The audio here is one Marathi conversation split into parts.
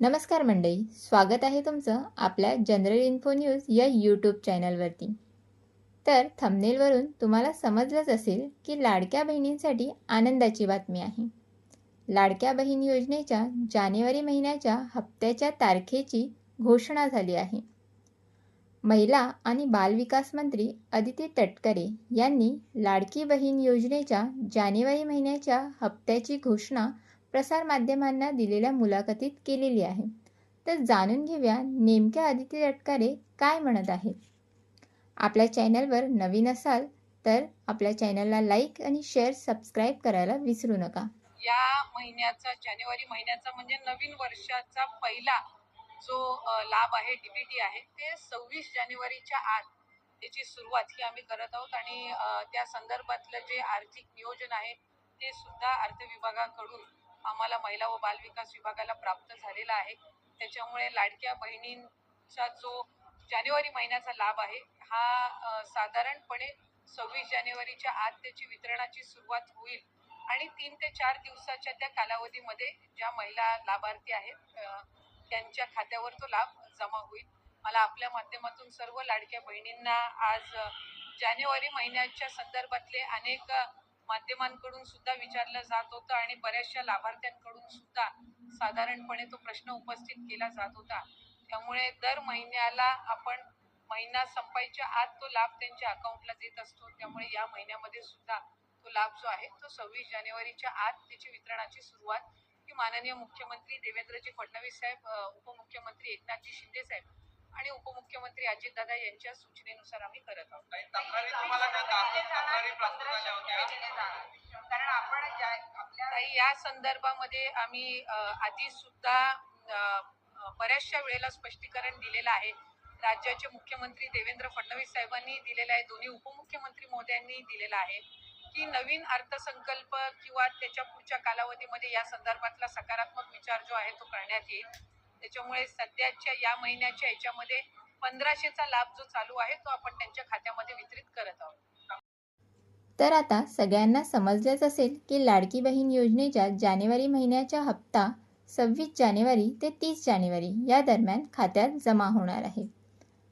नमस्कार मंडळी स्वागत आहे तुमचं आपल्या जनरल इन्फो न्यूज या यूट्यूब चॅनलवरती. तर थंबनेलवरून तुम्हाला समजलंच असेल की लाडक्या बहिणींसाठी आनंदाची बातमी आहे. लाडक्या बहीण योजनेच्या जानेवारी महिन्याच्या हप्त्याच्या तारखेची घोषणा झाली आहे. महिला आणि बालविकास मंत्री अदिती तटकरे यांनी लाडकी बहीण योजनेच्या जानेवारी महिन्याच्या हप्त्याची घोषणा प्रसारमाध्यमांना दिलेल्या मुलाखतीत केलेली आहे. तर जाणून घेऊया नेमक्या आदिती तटकरे काय म्हणत आहेत. आपल्या चॅनलवर नवीन असाल तर आपल्या चॅनलला लाईक आणि शेअर सबस्क्राईब करायला विसरू नका. या महिन्याचा जानेवारी महिन्याचा म्हणजे नवीन वर्षाचा पहिला जो लाभ आहे डीबीटी आहे ते सव्वीस जानेवारीच्या आत त्याची सुरुवात ही आम्ही करत आहोत आणि त्या संदर्भातलं जे आर्थिक नियोजन आहे ते सुद्धा अर्थ विभागाकडून आम्हाला महिला व बालविकास विभागाला प्राप्त झालेला आहे. त्याच्यामुळे लाडक्या बहिणींचा जो जानेवारी महिन्याचा लाभ आहे हा साधारणपणे सव्वीस जानेवारीच्या आत त्याची वितरणाची सुरुवात होईल. आणि तीन ते चार दिवसाच्या त्या कालावधीमध्ये ज्या महिला लाभार्थी आहेत त्यांच्या खात्यावर तो लाभ जमा होईल. मला आपल्या माध्यमातून सर्व लाडक्या बहिणींना आज जानेवारी महिन्याच्या संदर्भातले अनेक माध्यमांकडून सुद्धा विचारलं जात होतं आणि बऱ्याचशा लाभार्थ्यांकडून सुद्धा साधारणपणे तो प्रश्न उपस्थित केला जात होता. त्यामुळे दर महिन्याला आपण महिना संपायच्या आत तो लाभ त्यांच्या अकाउंटला देत असतो. त्यामुळे या महिन्यामध्ये सुद्धा तो लाभ जो आहे तो सव्वीस जानेवारीच्या आत त्याची वितरणाची सुरुवात ही माननीय मुख्यमंत्री देवेंद्रजी फडणवीस साहेब उपमुख्यमंत्री एकनाथजी शिंदे साहेब आणि उपमुख्यमंत्री अजितदादा यांच्या सूचनेनुसार आम्ही करत आहोत. काही तक्रारी तुम्हाला त्या दाखल तक्रारी प्राप्त झाल्या होत्या. कारण आपण ताई या संदर्भामध्ये आम्ही आधी सुद्धा बऱ्याचशा वेळेला स्पष्टीकरण दिलेलं आहे. राज्याचे मुख्यमंत्री देवेंद्र फडणवीस साहेबांनी दिलेलं आहे. दोन्ही उपमुख्यमंत्री महोदयांनी दिलेलं आहे. की नवीन अर्थसंकल्प किंवा त्याच्या पुढच्या कालावधीमध्ये या संदर्भातला सकारात्मक विचार जो आहे तो करण्यात येईल. त्याच्यामुळे सध्याच्या या महिन्याच्या याच्यामध्ये पंधराशेचा लाभ जो चालू आहे तो आपण त्यांच्या खात्यामध्ये वितरित करत आहोत. तर आता सगळ्यांना समजलंच असेल की लाडकी बहीण योजनेच्या जानेवारी महिन्याचा हप्ता सव्वीस जानेवारी ते तीस जानेवारी या दरम्यान खात्यात जमा होणार आहे.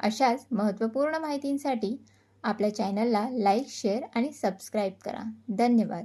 अशाच महत्त्वपूर्ण माहितींसाठी आपल्या चॅनलला लाईक शेअर आणि सबस्क्राईब करा. धन्यवाद.